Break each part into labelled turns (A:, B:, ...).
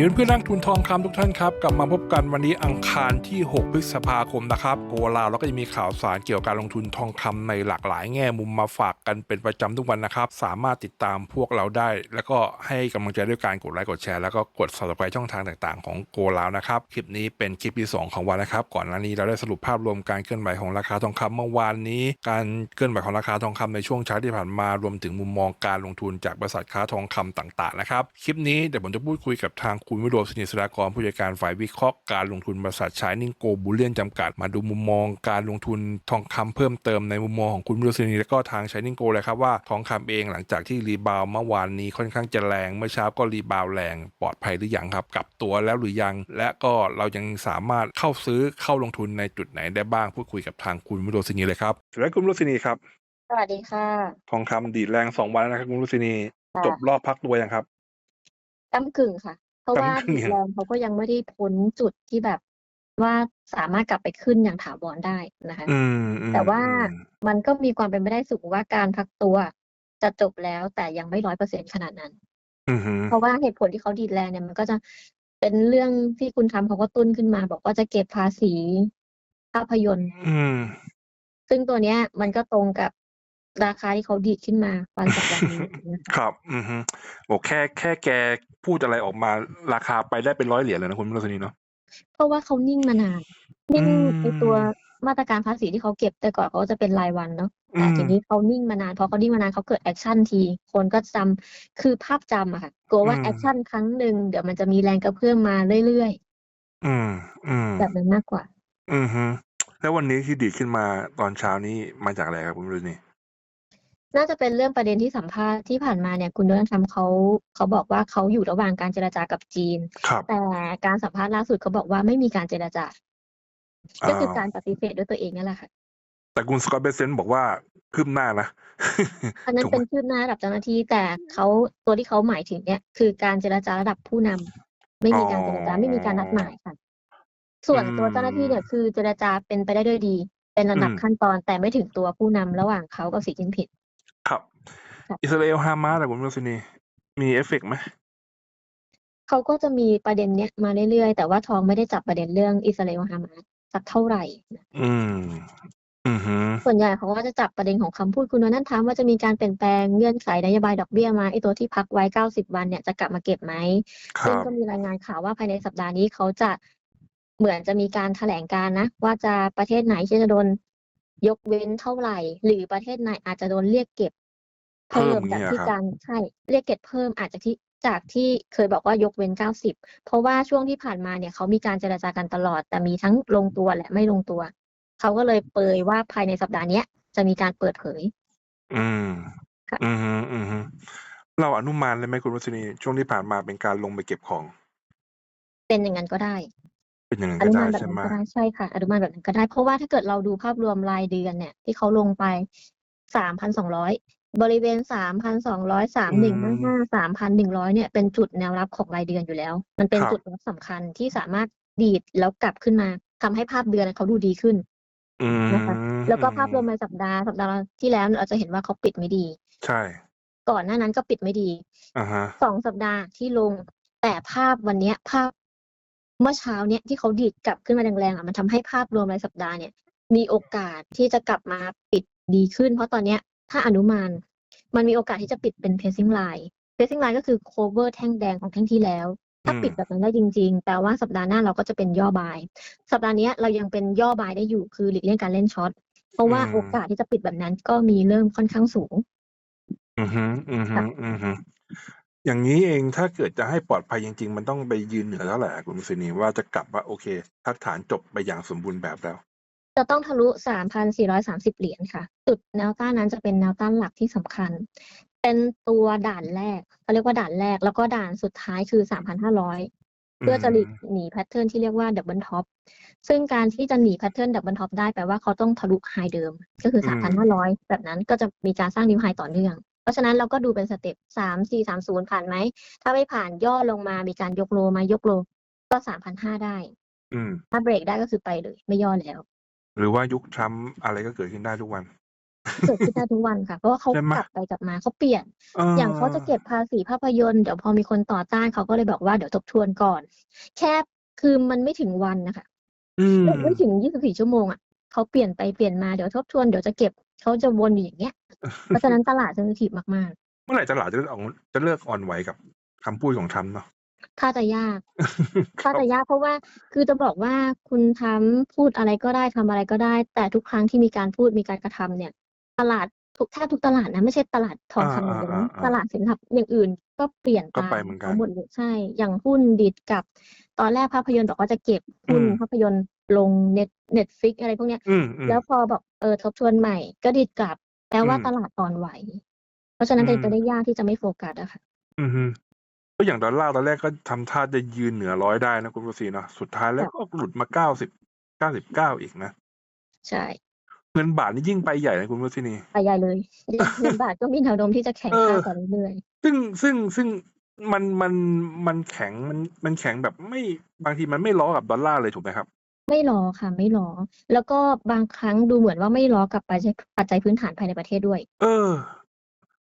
A: ดีเพื่อนนักทุนทองคำทุกท่านครับกลับมาพบกันวันนี้อังคารที่ 6 พฤษภาคมนะครับโกลาวแล้วก็จะมีข่าวสารเกี่ยวกับการลงทุนทองคำในหลากหลายแง่มุมมาฝากกันเป็นประจำทุกวันนะครับ สามารถติดตามพวกเราได้ แล้วก็ให้กำลังใจด้วยการกดไลค์กดแชร์แล้วก็กด subscribe ช่องทางต่างๆ ของโกลาวนะครับคลิปนี้เป็นคลิปที่ 2 ของวันนะครับ ก่อนหน้านี้เราได้สรุปภาพรวมการเคลื่อนไหวของราคาทองคำเมื่อวานนี้ การเคลื่อนไหวของราคาทองคำในช่วงเช้าที่ผ่านมารวมถึงมุมมองการลงทุนจากบริษัทค้าทองคำต่าง ๆ นะครับคลิปนี้เดี๋ยวผมจะพูดคุยกับทางคุณวิโรจน์สนิทสดากรผู้จัดการฝ่ายวิเคราะห์การลงทุนบริษัทชายนิ่งโกบูเลียนจำกัด มาดูมุมมองการลงทุนทองคำเพิ่มเติมในมุมมองของคุณวิโรจน์สนิทและก็ทางชายนิ่งโกเลยครับว่าทองคำเองหลังจากที่รีบาวด์เมื่อวานนี้ค่อนข้างจะแรงเมื่อเช้าก็รีบาวด์แรงปลอดภัยหรือยังครับกลับตัวแล้วหรือยัง และก็เรายังสามารถเข้าซื้อเข้าลงทุนในจุดไหนได้บ้างพูดคุยกับทางคุณวิโรจน์สนิทเลยครับสวัสดีคุณวิโรจน์สนิทครับ
B: สวัสดีค่ะ
A: ทองคำดีดแรงสองวันแล้วนะครับคุณวิโรจน์สนิท
B: ค่ะ
A: จบรอบพักตัวยังครับ
B: ก้ำกึ่งค่ะเพ ราะว่า
A: ก้ำกึ่ง
B: ดีแรงเขาก็ยังไม่ได้พ้นจุดที่แบบว่าสามารถกลับไปขึ้นอย่างถาวรได้นะคะ
A: อืมอืม
B: แต่ว่า
A: อืม
B: มันก็มีความเป็นไปได้สูงว่าการพักตัวจะจบแล้วแต่ยังไม่ร้อยเปอร์เซ็นขนาดนั้น
A: อืมฮึ
B: เพราะว่าเหตุผลที่เขาดีดแรงเนี่ยมันก็จะเป็นเรื่องที่คุณทำเขาก็ตุ้นขึ้นมา บอกว่าจะเก็บภาษีภาพยนตร์
A: อืม
B: ซึ่งตัวเนี้ย มันก็ตรงกับ ราคาที่เขาดีดขึ้นมาวันสัปดาห์นี้นะคะ
A: ครับ อืมฮึโอ้แค่แค่แกพูดอะไรออกมาราคาไปได้เป็นร้อยเหรียญเลยนะคุณมรสนีเนาะ
B: เพราะว่าเขานิ่งมานานนิ่ง
A: อืม
B: ในตัวมาตรการภาษีที่เขาเก็บแต่ก่อนเขาจะเป็นรายวันเนาะ
A: อื
B: แต่
A: ม
B: ทีนี้เขานิ่งมานานพอเขานิ่งมานานเขาเกิดแอคชั่นที คนก็จำคือภาพจำอะค่ะกลัวว่า
A: อืม
B: แอคชั่นครั้งหนึ่งเดี๋ยวมันจะมีแรงกระเพื่อมมาเรื่อย
A: อืมอืม
B: ๆแบบนั้นมากกว่า
A: อืมฮึแล้ววันนี้ที่ดีดขึ้นมาตอนเช้านี้มาจากอะไรครับคุณมรสนี
B: น่าจะเป็นเรื่องประเด็นที่สัมภาษณ์ที่ผ่านมาเนี่ยคุณโดนัลด์ทรัมป์เขาเขาบอกว่าเขาอยู่ระหว่างการเจรจากับจีน
A: ครับ
B: แต่การสัมภาษณ์ล่าสุดเขาบอกว่าไม่มีการเจรจา ก็คือ
A: อ้าว
B: การปฏิเสธด้วยตัวเองนั่นแหละค่ะ
A: แต่คุณสกอตเบเซนบอกว่าคืบหน้านะ
B: อันนั้น
A: ถูกไห
B: เป็
A: ม
B: นคืบหน้าระดับเจ้าหน้าที่แต่เขาตัวที่เขาหมายถึงเนี่ยคือการเจรจาระดับผู้นำไม่มีการเจรจาไม่มีการนัดหมายค่ะ ส่วนตัวเจ้าหน้าที่เนี่ยคือเจรจาเป็นไปได้ด้วยดี เป็นลำดับ
A: อืม
B: ขั้นตอนแต่ไม่ถึงตัวผู้นำระหว่างเขากับสีจิ้นผิด
A: ครับ
B: ค่ะ
A: อิสราเอลฮามาสแต่คุณมรสนีมีเอฟเฟกต์ไหม
B: เขาก็จะมีประเด็นเนี้ยมาเรื่อยๆ แต่ว่าทองไม่ได้จับประเด็นเรื่องอิสราเอลฮามาสสักเท่าไหร่นะ
A: อืม อืมฮึ
B: ส่วนใหญ่เขาก็จะจับประเด็นของคำพูดคุณโดนัลด์ทรัมป์ว่าจะมีการเปลี่ยนแปลงเงื่อนไขนโยบายดอกเบี้ยมาไอตัวที่พักไว้90วันเนี่ยจะกลับมาเก็บไหม
A: ค
B: ซึ่ง
A: รับ
B: ก็มีรายงานข่าวว่าภายในสัปดาห์นี้เขาจะเหมือนจะมีการแถลงการนะ ว่าจะประเทศไหนที่จะโดนยกเว้นเท่าไหร่ หรือประเทศไหนอาจจะโดนเรียกเก็บ
A: เพิ่
B: เพิ่
A: ม
B: มจาก
A: เนี่ย
B: ที่
A: ครับ
B: การใช่เรียกเก็บเพิ่มอาจจะที่จากที่เคยบอกว่ายกเว้น 90 เพราะว่าช่วงที่ผ่านมาเนี่ยเขามีการเจรจากันตลอด แต่มีทั้งลงตัวและไม่ลงตัว เขาก็เลยเปรยว่าภายในสัปดาห์เนี้ยจะมีการเปิดเผย
A: อืม
B: ค่ะ
A: อืมฮึอืมฮึเราอนุมานเลยไหมคุณวัชนีช่วงที่ผ่านมาเป็นการลงไปเก็บของ
B: เป็นอย่างนั้นก็ได้
A: เป็นอย่างนั้น
B: อ
A: ก็
B: นุ
A: ได้
B: มานแบบ
A: ใช่
B: นั้
A: ไหม
B: นก็ได้ใช่ค่ะอนุมานแบบนั้นก็ได้ เพราะว่าถ้าเกิดเราดูภาพรวมรายเดือนเนี่ย ที่เขาลงไปสามพันสองร้อย บริเวณสามพันสองร้อยสามหนึ่งห้าห้าสามพันหนึ่งร้อยเนี่ยเป็นจุดแนวรับของรายเดือนอยู่แล้ว มันเป็น
A: ครับ
B: จุดรับสำคัญที่สามารถดีดแล้วกลับขึ้นมาทำให้ภาพเดือนเขาดูดีขึ้น
A: อืม
B: นะคะ แล้วก็ภาพรวมรายสัปดาห์สัปดาห์ที่แล้วเราจะเห็นว่าเขาปิดไม่ดี
A: ใช่
B: ก่อนหน้านั้นก็ปิดไม่ดี
A: อ่าฮะ
B: สองสัปดาห์ที่ลง แต่ภาพวันเนี้ยภาพเมื่อเช้าเนี้ยที่เขาดีดกลับขึ้นมาแรงๆอะมันทำให้ภาพรวมรายสัปดาห์เนี่ย มีโอกาสที่จะกลับมาปิดดีขึ้น เพราะตอนเนี้ย ถ้าอนุมาน มันมีโอกาสที่จะปิดเป็น pacing line pacing line ก็คือ cover แท่งแดงของแท่งที่แล้ว ถ้า
A: อืม
B: ปิดแบบนั้นได้จริง ๆแปลว่าสัปดาห์หน้าเราก็จะเป็นย่อบาย สัปดาห์เนี้ยเรายังเป็นย่อบายได้อยู่คือหลีกเลี่ยงการเล่นช็อตเพราะว่าโอกาสที่จะปิดแบบนั้นก็มีเริ่มค่อนข้างสูง
A: อือฮึอือฮึ
B: ค่ะ
A: อือฮึอย่างนี้เองถ้าเกิดจะให้ปลอดภัยจริง ๆ มันต้องไปยืนเหนือแล้วแหละคุณวัชนีว่าจะกลับว่าโอเคทักฐานจบไปอย่างสมบูรณ์แบบแล้ว
B: จะต้องทะลุ 3,430 เหรียญค่ะ จุดแนวต้านนั้นจะเป็นแนวต้านหลักที่สำคัญ เป็นตัวด่านแรกเขาเรียกว่าด่านแรก แล้วก็ด่านสุดท้ายคือ 3,500เพื่อจะหลีกหนีแพทเทิร์นที่เรียกว่าดับเบิลท็อป ซึ่งการที่จะหนีแพทเทิร์นดับเบิลท็อปได้แปลว่าเขาต้องทะลุไฮเดิม ก็คือ
A: อืม
B: 3,500 แบบนั้นก็จะมีการสร้างนิวไฮต่อเนื่อง เพราะฉะนั้นเราก็ดูเป็นสเต็ป 3 4 3 0 ผ่านไหม ถ้าไม่ผ่านย่อลงมา มีการยกโลมายกโล ก็ 3,500 ได้
A: อืม
B: ถ้าเบรกได้ก็คือไปเลย ไม่ย่อแล้ว
A: หรือว่ายุคทรัมป์อะไรก็เกิดขึ้นได้ทุกวัน
B: เกิดขึ้นได้ทุกวันค่ะ เพราะว่าเขา
A: ใช่ไหม
B: กลับไปกลับมาเขาเปลี่ยนอย่างเขาจะเก็บภาษีภาพยนตร์เดี๋ยวพอมีคนต่อต้านเขาก็เลยบอกว่าเดี๋ยวทบทวนก่อน แค่คือมันไม่ถึงวันนะคะ
A: อืม
B: ไม่ถึง 24 ชั่วโมงอะเขาเปลี่ยนไปเปลี่ยนมาเดี๋ยวทบทวนเดี๋ยวจะเก็บเขาจะวนอยู่อย่างเงี้ยเพราะฉะนั้นตลาดเซนซิทีฟมาก
A: เมื่อไหร่ตลาดจะเลิกอ่อนจะเลิกอ่อนไหวกับคำพูดของทรัมป์เนาะ
B: ๆ ถ้าจะยาก
A: ค
B: ถ้า
A: รับ
B: จะยากเพราะว่าคือจะบอกว่าคุณทำพูดอะไรก็ได้ทำอะไรก็ได้ แต่ทุกครั้งที่มีการพูดมีการกระทำเนี่ย ตลาดทุกแทบทุกตลาดนะไม่ใช่ตลาดทองคำอย่างเดียวนะตลาดสินทรัพย์อย่างอื่นก็เปลี่ยน
A: ก็
B: ตาม
A: ไปเหมือนกัน
B: เขาหมดเลยใช่ อย่างหุ้นดิดกับ ตอนแรกภาพยนตร์บอกว่าจะเก็บหุ้น
A: อืม
B: ภาพยนตร์ลงเน็ตเน็ตฟิกอะไรพวกเนี้ย
A: อืมอืม
B: แล้วพอบอกเออทบทวนใหม่ ก็ดีดกลับแปลว่า
A: อืม
B: ตลาดอ่อนไหว เพราะฉะนั้น
A: อื
B: เป็น
A: ม
B: ไปได้ยากที่จะไม่โฟกัสอะค่ะ
A: อืมฮึ ก็อย่างดอลลาร์ตอนแรกก็ทำท่าจะยืนเหนือร้อยได้นะคุณประสีเนาะสุดท้ายแล้วก็หลุดมาเก้าสิบเก้าสิบเก้าอีกนะ
B: ใช่
A: เงินบาทนี่ยิ่งไปใหญ่นะคุณประสีนี่
B: ไปใหญ่เลยเงินบาทก็มีแนวโน้มที่จะแข็ง
A: เออ
B: ค่าต่อเรื่อย
A: ซึ่งซึ่งซึ่งมันมันมันแข็งมันมันแข็งแบบไม่บางทีมันไม่ล้อกับดอลลาร์เลยถูกไหมครับ
B: ๆไม่รอค่ะ ไม่รอแล้วก็บางครั้งดูเหมือนว่าไม่รอกับปัจจัยปัจจัยพื้นฐานภายในประเทศด้วย
A: เออ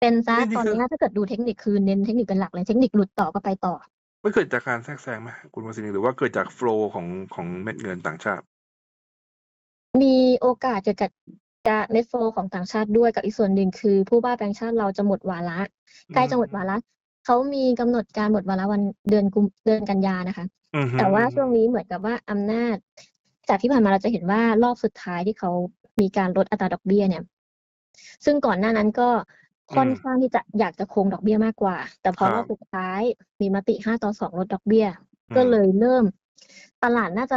B: เป็นซะ
A: นี่นี่
B: ตอน
A: คือ
B: นี้ถ้าเกิดดูเทคนิคคือเน้นเทคนิคเป็นหลักเลยเทคนิคหลุดต่อก็ไปต่อ
A: ไม่เกิดจากการแทรกแซงไหมคุณประสิทธิ์หรือว่าเกิดจากโฟลของของเม็ดเงินต่างชาติ
B: มีโอกาสเกิดจากการเน็ตโฟของต่างชาติด้วยกับอีกส่วนหนึ่งคือ ผู้ว่าแบงก์ชาติเราจะหมดวาระใกล้จะหมดวาระเขามีกำหนดการหมดวาระวันเดือนกุมเดือนกันยานะคะ
A: อืมฮึ
B: แต่ว่าช่วงนี้เหมือนกับว่าอำนาจ จากที่ผ่านมาเราจะเห็นว่ารอบสุดท้ายที่เขามีการลดอัตราดอกเบี้ยเนี่ย ซึ่งก่อนหน้านั้นก็ ค่อนข้างที่จะอยากจะคงดอกเบี้ยมากกว่า แต่พอรอบสุดท้ายมีมติห้าต่อสองลดดอกเบี้ย ก็เลยเริ่ม ตลาดน่าจะ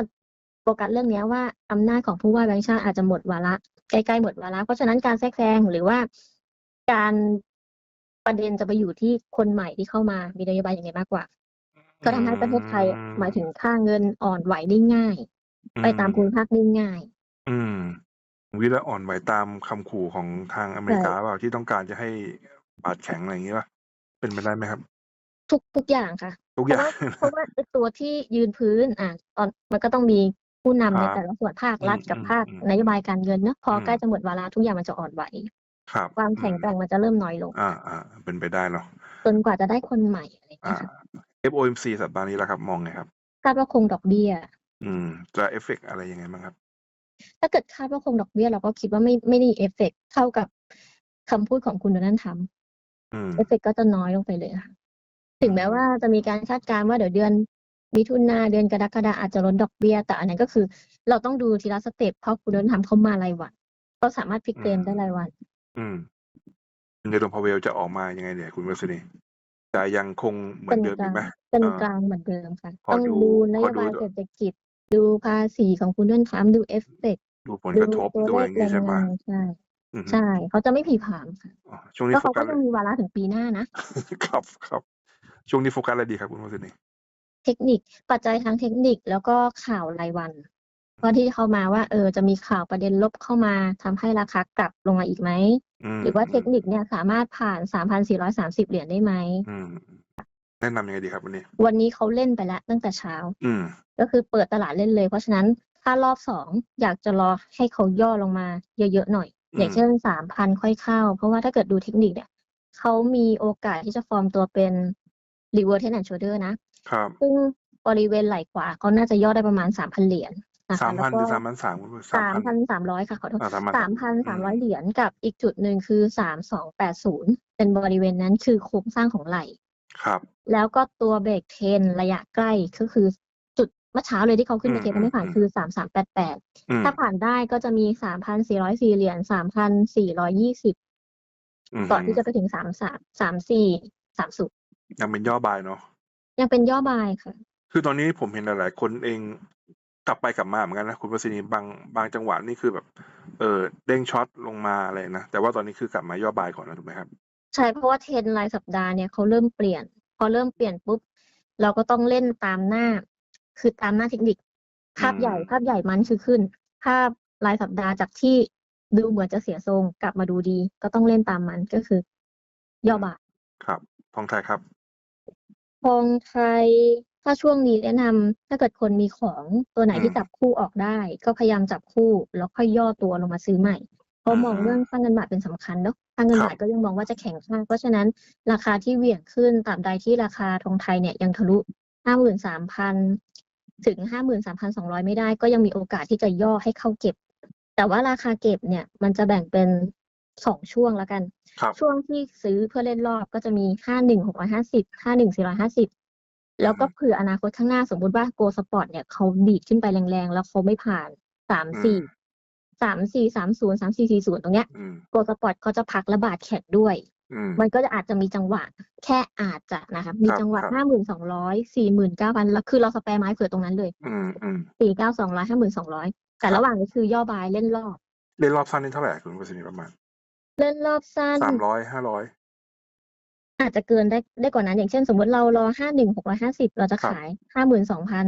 B: โฟกัสเรื่องเนี้ยว่าอำนาจของผู้ว่าแบงค์ชาติอาจจะหมดวาระใกล้ๆหมดวาระเพราะฉะนั้นการแทรกแซงหรือว่าการประเด็นจะไปอยู่ที่คนใหม่ที่เข้ามามีนโยบายอย่างไรมากกว่า ก็ทำให้ประเทศไทยอะหมายถึงค่าเงินอ่อนไหวได้ง่าย ไปตามภูมิภาคได้ง่าย
A: อืม วิละอ่อนไหวตามคำขู่ของทางอเมริกาเปล่าที่ต้องการจะให้บาทแข็งอะไรอย่างนี้ป่ะเป็นไปได้ไหมครับ
B: ทุกทุกอย่างค่ะ
A: ทุก
B: เพ
A: อ
B: ราะ
A: ย่าง
B: ว่าเพราะว่าไอ้ตัวที่ยืนพื้นอะตอนมันก็ต้องมีผู้นำใน
A: ครับ
B: แต่ละส่วนภาครัฐ
A: อืม
B: กับ
A: อืม
B: ภาค
A: อืม
B: นโยบายการเงินเนอะพออ
A: ม
B: ใกล้จะหมดวาระทุกอย่างมันจะอ่อนไหว
A: ครับ
B: ความแข็งแกร่งมันจะเริ่มน้อยลง
A: อ่าอ่าเป็นไปได้เนาะ
B: จนกว่าจะได้คนใหม่อะไรอย่าง
A: อ่า
B: เงี้ยค่ะ
A: FOMC สัปดาห์นี้แล้วครับ มองไงครับ
B: คาดว่าคงดอกเบี้ย
A: อืม จะเอฟเฟกอะไรยังไงบ้างครับ
B: ถ้าเกิดคาดว่าคงดอกเบี้ยเราก็คิดว่าไม่ไม่ได้เอฟเฟกต์เท่ากับคำพูดของคุณโดนัลด์ทรัมป์
A: อืม
B: เอฟเฟกต์ก็จะน้อยลงไปเลยค่ะ ถึงแม้ว่าจะมีการคาดการณ์ว่าเดี๋ยวเดือนมิถุนาเดือนกรกฎาอาจจะลดดอกเบี้ย แต่อันนั้นก็คือ เราต้องดูทีละสเต็ปเพราะคุณโดนัลด์ทรัมป์เขามารายวันก็สามารถพลิกเกมได้รายวัน
A: อืมเจอร์มพาเวลจะออกมายังไงเนี่ยคุณวัสนีจะยังคงเหมือ
B: เป็นน
A: เดิม
B: ก
A: อยู่
B: ลาง
A: ไหม
B: เป็น
A: อ่าก
B: ลางเหมือนเดิมค่ะ
A: พอ
B: ต้อง
A: ดู
B: ดูน
A: พ
B: โย
A: อดู
B: บายเศรษฐกิจ ดูภาษีของคุณโดนัลด์ทรัมป์ดูเอฟเฟกต์
A: ดูผล
B: ดู
A: กระทบ
B: ตัว
A: ดู
B: เล
A: อะไรอ
B: ข
A: ย่าง
B: แร
A: นี้
B: ง
A: ใช่ไหม
B: งานใช่
A: อืม
B: ใช่ เขาจะไม่ผีผามค่ะ
A: อ๋อช่วงนี้
B: ก็
A: โฟ
B: เขา
A: กั
B: ก็
A: ส
B: ยังมีวาระถึงปีหน้านะ
A: ครับครับช่วงนี้โฟกัสอะไรดีครับคุณวัสนี
B: เทคนิคปัจจัยทางเทคนิคแล้วก็ข่าวรายวันว่าที่เข้ามาว่าเออจะมีข่าวประเด็นลบเข้ามาทำให้ราคากลับลงมาอีกไหม
A: ม
B: หรือว่าเทคนิคเนี่ยสามารถผ่าน 3,430 เหรียญได้ไหม
A: อืมแนะนำยังไงดีครับวันนี้
B: วันนี้เขาเล่นไปแล้วตั้งแต่เช้า
A: อืม
B: ก็คือเปิดตลาดเล่นเลย เพราะฉะนั้นถ้ารอบสองอยากจะรอให้เขาย่อลงมาเยอะๆหน่อย
A: อืม
B: อย่างเช่นสามพันค่อยเข้า เพราะว่าถ้าเกิดดูเทคนิคเนี่ยเขามีโอกาสที่จะฟอร์มตัวเป็น reverse head and shoulder นะ
A: ครับ
B: ซึ่งบริเวณไหล่ขวาเขาน่าจะย่อได้ประมาณสามพันเหรียญนะ
A: สา
B: คะ
A: ม
B: แล้
A: พัน
B: ว
A: ห
B: ก็
A: รือสามพันสามคุณ
B: สามพันสามร้อยค่ะขอโทษ
A: อ่าสามพัน
B: สามพันสามร้อยเหรียญกับอีกจุดหนึ่งคือสามสองแปดศูนย์เป็นบริเวณนั้นคือโครงสร้างของไหล่
A: ครับ
B: แล้วก็ตัวเบรกเทรนระยะใกล้ก็คือจุด เมื่อเช้าเลยที่เขาขึ้นไปเทรนแล้วไม่ผ่านคือสามสามแปดแปด
A: อืม
B: ถ้าผ่านได้ก็จะมีสามพันสี่ร้อยสี่เหรียญสามพันสี่ร้อยยี่สิบ
A: ม
B: ก่อนที่จะไปถึงสามสามสามสี่สามสุด
A: ยังเป็นย่อบายเนาะ
B: ยังเป็นย่อบายค่ะ
A: คือตอนนี้ผมเห็นหลาย ๆ คนเองกลับไปกลับมาเหมือนกันนะคุณวัสนีบางบางจังหวะนี่คือแบบ เออเด้งช็อตลงมาอะไรนะแต่ว่าตอนนี้คือกลับมาย่อบายก่อนนะถูกไหมครับ
B: ใช่เพราะว่าเทรนด์รายสัปดาห์เนี่ยเขาเริ่มเปลี่ยน พอเริ่มเปลี่ยนปุ๊บเราก็ต้องเล่นตามหน้า คือตามหน้าเทคนิค ภาพ
A: อืม
B: ใหญ่ ภาพใหญ่มันคือขึ้น ภาพรายสัปดาห์จากที่ดูเหมือนจะเสียทรงกลับมาดูดี ก็ต้องเล่นตามมันก็คือย่อบาท
A: ครับทองไทยครับ
B: ทองไทยถ้าช่วงนี้แนะนำถ้าเกิดคนมีของตัวไหน
A: อืม
B: ที่จับคู่ออกได้ ก็พยายามจับคู่แล้วค่อยย่อตัวลงมาซื้อใหม่เขามอง
A: อืม
B: เรื่องค่าเงินบาทเป็นสำคัญเนาะค่าเงิน
A: ครับ
B: บาทก็ยังมองว่าจะแข็งค่าเพราะฉะนั้นราคาที่เหวี่ยงขึ้นตราบใดที่ราคาทองไทยเนี่ยยังทะลุห้าหมื่นสามพัน ถึงห้าหมื่นสามพันสองร้อยไม่ได้ ก็ยังมีโอกาสที่จะย่อให้เข้าเก็บ แต่ว่าราคาเก็บเนี่ย มันจะแบ่งเป็นสองช่วงแล้วกัน
A: ครับ
B: ช่วงที่ซื้อเพื่อเล่นรอบก็จะมีห้าหนึ่งหกร้อยห้าสิบห้าหนึ่งสี่ร้อยห้าสิบแล้วก็เผื่ออนาคตข้างหน้าสมมุติว่าโกสปอร์ตเนี่ยเขาดีดขึ้นไปแรงๆ แล้วเขาไม่ผ่านสามสี่สามสี่สามศูนย์สามสี่สี่ศูนย์ตรงเนี้ย
A: อืม
B: โกสปอร์ตเขาจะพักระบาดแข็งด้วย
A: อื ม
B: มันก็จะอาจจะมีจังหวะ แค่อาจจะนะคะมี
A: ครับ
B: จังหวะ
A: ครับ
B: ห้าหมื่นสองร้อยสี่หมื่นเก้าพันแล้วคือเราสแปรไม้เผื่อตรงนั้นเลย
A: อืมอืม
B: สี่เก้าสองร้อยห้าหมื่นสองร้อยแต่
A: ครับ
B: ระหว่างนี้คือย่อบายเล่นรอบ
A: เล่นรอบสั้นนี่เท่าไหร่คุณประสิทธิ์ประมาณ
B: เล่นรอบสั้น
A: สามร้อยห้าร้อย
B: อาจจะเกินได้ได้กว่านั้นอย่างเช่น สมมติเรารอห้าหนึ่งหกร้อยห้าสิบเราจะ
A: ครับ
B: ขายห้าหมื่นสองพัน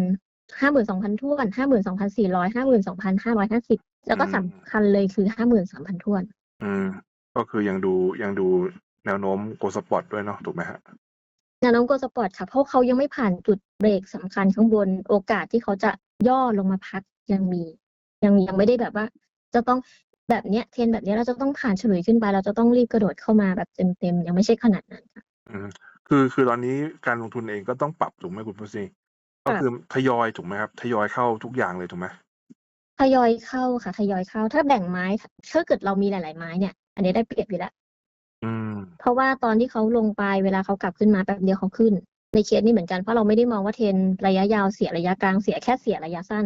B: ห้าหมื่นสองพันทวนห้าหมื่นสองพันสี่ร้อยห้าหมื่นสองพันห้าร้อยห้าสิบแล้วก็สำคัญเลยคือห้าหมื่นสามพันทวน
A: อืมก็คือยังดูยังดู แนวโน้มโกสปอร์ตด้วยเนาะถูกไหมฮะ
B: แนวโน้มโกลสปอร์ตค่ะเพราะเขายังไม่ผ่านจุดเบรกสำคัญข้างบนโอกาสที่เขาจะย่อลงมาพักยังมี ยังมียังไม่ได้แบบว่า จะต้องแบบเนี้ยเทรนแบบเนี้ยเราจะต้องผ่านเฉลยขึ้นไปเราจะต้องรีบกระโดดเข้ามาแบบเต็มๆยังไม่ใช่ขนาดนั้นค่ะ
A: อืมคือคือตอนนี้การลงทุนเองก็ต้องปรับถูกไหมคุณประสิทธิ์ก็
B: ค่ะ
A: คือทยอยถูกไหมครับ ทยอยเข้าทุกอย่างเลยถูกไหม
B: ทยอยเข้าค่ะทยอยเข้า ถ้าแบ่งไม้ถ้าเกิดเรามีหลาย ๆ ไม้เนี่ย อันนี้ได้เปรียบอยู่แล้ว
A: อืม
B: เพราะว่าตอนที่เขาลงไปเวลาเขากลับขึ้นมาแป๊บเดียวเขาขึ้น ในเคสนี้เหมือนกัน เพราะเราไม่ได้มองว่าเทรนระยะยาวเสียระยะกลางเสียแค่เสียระยะสั้น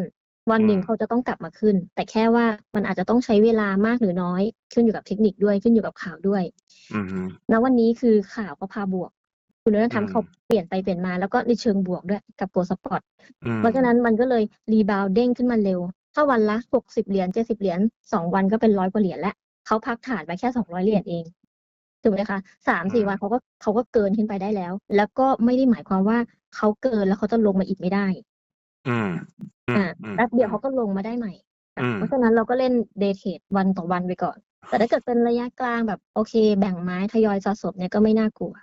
B: วันหนึ่ง
A: อืม
B: เขาจะต้องกลับมาขึ้น แต่แค่ว่ามันอาจจะต้องใช้เวลามากหรือน้อย ขึ้นอยู่กับเทคนิคด้วยขึ้นอยู่กับข่าวด้วย
A: อืมฮึ
B: ณวันนี้คือข่าวก็พาบวก คุณนัทธรรม
A: อืม
B: เขาเปลี่ยนไปเปลี่ยนมาแล้วก็ในเชิงบวกด้วยกับโกลสปอร์ต
A: อืม
B: เพราะฉะนั้นมันก็เลยรีบาวด์เด้งขึ้นมาเร็ว ถ้าวันละหกสิบเหรียญเจ็ดสิบเหรียญสองวันก็เป็นร้อยกว่าเหรียญแล้วเขาพักฐานไปแค่สองร้อยเหรียญเอง ถูกไหมคะสามสี่วันเขาก็เขาก็เกินขึ้นไปได้แล้ว แล้วก็ไม่ได้หมายความว่าเขาเกินแล้วเขาจะลงมาอีกไม่ได้
A: อืมอืม
B: อ่า
A: อืม
B: แป๊บเดียวเขาก็ลงมาได้ใหม่ค่ะ
A: อืม
B: เพราะฉะนั้นเราก็เล่นเดย์เทรดวันต่อวันไปก่อน แต่ถ้าเกิดเป็นระยะกลางแบบโอเค แบ่งไม้ทยอยสะสมเนี่ยก็ไม่น่ากลัว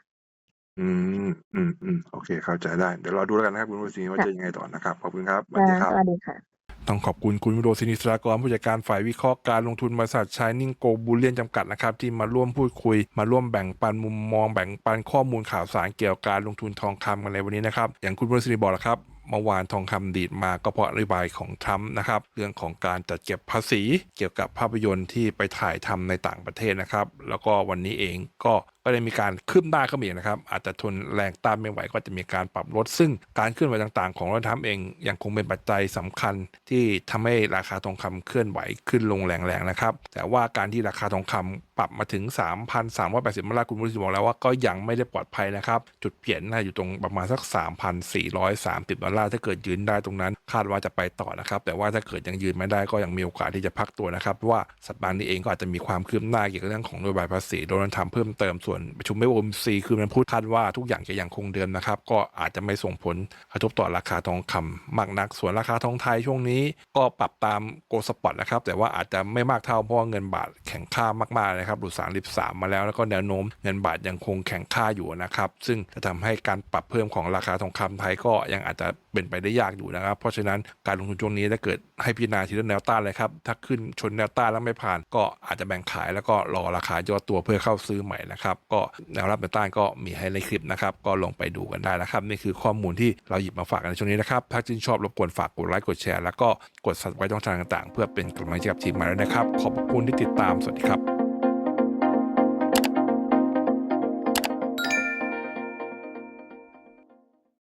A: อืมอืมอืมโอเค เข้าใจได้ เดี๋ยวเราดูแล้วกันนะครับคุณประสิทธิ์ว่า
B: ค่ะ
A: จะยังไงต่อนะครับ ขอบคุณครับสวัสดีครับ
B: สวัสดีค่ะ
A: ต้องขอบคุณคุณวิโรจน์ศินิสรากรผู้จัดการฝ่ายวิเคราะห์การลงทุนบริษัทชายนิ่งโกบูเลียนจำกัดนะครับที่มาร่วมพูดคุย มาร่วมแบ่งปันมุมมองแบ่งปันข้อมูลข่าวสารเกี่ยวกับการลงทุนทองคำกันในวันนี้นะครับอย่างคุณวิโรจน์ศินิบอกแล้วครับเมื่อวานทองคำดีดมาก็เพราะนโยบายของทรัมป์นะครับ เรื่องของการจัดเก็บภาษี เกี่ยวกับภาพยนตร์ที่ไปถ่ายทำในต่างประเทศนะครับ แล้วก็วันนี้เองก็ ก็ได้มีการขึ้นหน้าเข้ามาอีกนะครับ อาจจะทนแรงต้านไม่ไหวก็จะมีการปรับลด ซึ่งการเคลื่อนไหวต่างๆ ของรัฐทรัมเองยังคงเป็นปัจจัยสำคัญที่ทำให้ราคาทองคำเคลื่อนไหวขึ้นลงแรงๆนะครับ แต่ว่าการที่ราคาทองคำปรับมาถึง 3,380ดอลลาร์คุณผู้ชมบอกแล้วว่าก็ยังไม่ได้ปลอดภัยนะครับ จุดเปลี่ยนน่าอยู่ตรงประมาณสัก 3,430ดอลลาร์ถ้าเกิดยืนได้ตรงนั้น คาดว่าจะไปต่อนะครับ แต่ว่าถ้าเกิดยังยืนไม่ได้ก็ยังมีโอกาสที่จะพักตัวนะครับเพราะว่าสัปดาห์นี้เองก็อาจจะมีความคืบหน้าเกี่ยวกับเรื่องของนโยบายภาษีโดนัลด์ทรัมป์เพิ่มเติมส่วนประชุมไม่โอมซีคือมันพูดคาดว่าทุกอย่างจะยังคงเดิมนะครับ ก็อาจจะไม่ส่งผลกระทบต่อราคาทองคำมากนัก ส่วนราคาทองไทยช่วงนี้ ก็ปรับตามโกลสปอตนะครับ แต่ว่าอาจจะไม่มากเท่าเพราะเงินบาทแข็งค่ามากๆนะครับหลุด33มามมาแล้วแล้วก็แนวโน้มเงินบาทยังคงแข็งค่าอยู่นะครับ ซึ่งจะทำให้การปรับเพิ่มของราคาทองคำไทยก็ยังอาจจะ เป็นไปได้ยากอยู่นะครับ เพราะฉะนั้นการลงทุนช่วงนี้ถ้าเกิดให้พิจารณาทีละแนวต้านเลยครับ ถ้าขึ้นชนแนวต้านแล้วไม่ผ่าน ก็อาจจะแบ่งขายแล้วก็รอราคาย่อตัวเพื่อเข้าซื้อใหม่นะครับ ก็แนวรับแนวต้านก็มีให้ในคลิปนะครับ ก็ลงไปดูกันได้นะครับ นี่คือข้อมูลที่เราหยิบมาฝากกันในช่วงนี้นะครับ ถ้าชื่นชอบรบกวนฝากกดไลค์กดแชร์แล้วก็กด subscribe ช่องทางต่างๆ เพื่อเป็นกำลังใจกับทีมมาด้วยนะครับ ขอบคุณที่ติดตาม สวัสดีครับ